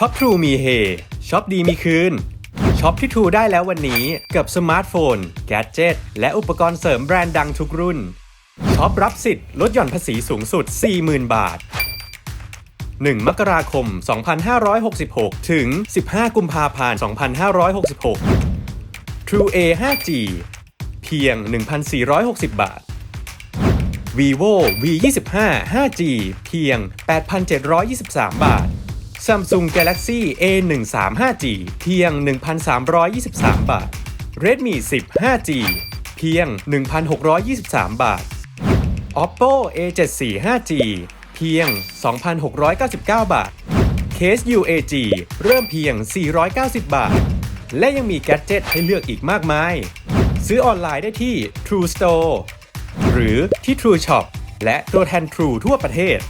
ช็อปทรูมีเฮช็อปดีมีคืนช็อปที่ทรูได้แล้ววันนี้กับสมาร์ทโฟน แกดเจิตและอุปกรณ์เสริมแบรนด์ดังทุกรุ่นช็อปรับสิทธิ์ลดหย่อนภาษีสูงสุด 40,000 บาท 1 มกราคม 2566 ถึง 15 กุมภาพันธ์ 2566 True A 5G เพียง 1,460 บาท vivo v 2 5 5G เพียง 8,723 บาท Samsung Galaxy A 1 3 5G เพียง 1,323 บาท Redmi 10 5G เพียง 1,623 บาท Oppo A 7 4 5G เพียง 2,699 บาท Case UAG เริ่มเพียง 490 บาท และยังมีแกดเจิตให้เลือกอีกมากมาย ซื้อออนไลน์ได้ที่ True Store หรือที่ True Shop และตัวแทน True ทั่วประเทศ